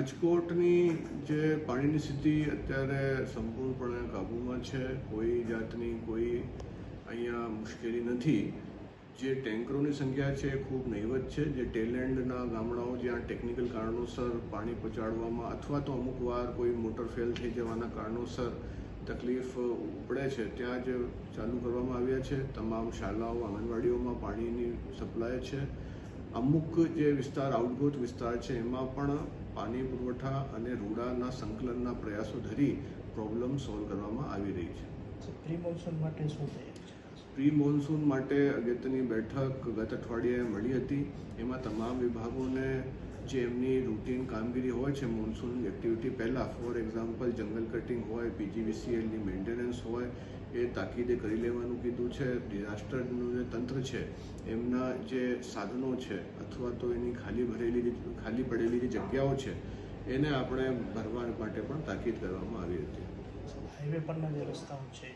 રાજકોટની જે પાણીની સ્થિતિ અત્યારે સંપૂર્ણપણે કાબૂમાં છે, કોઈ જાતની કોઈ અહીંયા મુશ્કેલી નથી. જે ટેન્કરોની સંખ્યા છે એ ખૂબ નહીવત છે. જે ટેલેન્ડના ગામડાઓ જ્યાં ટેકનિકલ કારણોસર પાણી પહોંચાડવામાં અથવા તો અમુક વાર કોઈ મોટર ફેલ થઈ જવાના કારણોસર તકલીફ ઉપડે છે, ત્યાં જ ચાલુ કરવામાં આવ્યા છે. તમામ શાળાઓ, આંગણવાડીઓમાં પાણીની સપ્લાય છે. અમુક જે વિસ્તાર આઉટગોટ વિસ્તાર છે એમાં પણ પાણી પુરવઠા અને રૂડાના સંકલનના પ્રયાસો ધરી પ્રોબ્લેમ સોલ્વ કરવામાં આવી રહી છે. પ્રી મોન્સૂન માટે શું પ્રી મોન્સૂન માટે અગત્યની બેઠક ગત અઠવાડિયે મળી હતી. એમાં તમામ વિભાગોને જે એમની રૂટીન કામગીરી હોય છે મોન્સૂન એક્ટિવિટી પહેલાં ફોર એક્ઝામ્પલ જંગલ કટિંગ હોય પીજીવીસીએલની મેન્ટેનન્સ હોય એ તાકીદે કરી લેવાનું કીધું છે. ડિઝાસ્ટરનું જે તંત્ર છે, એમના જે સાધનો છે અથવા તો એની ખાલી ભરેલી ખાલી પડેલી જે જગ્યાઓ છે, એને આપણે ભરવા માટે પણ તાકીદ કરવામાં આવી હતી. હાઈવે પરના જે રસ્તાઓ છે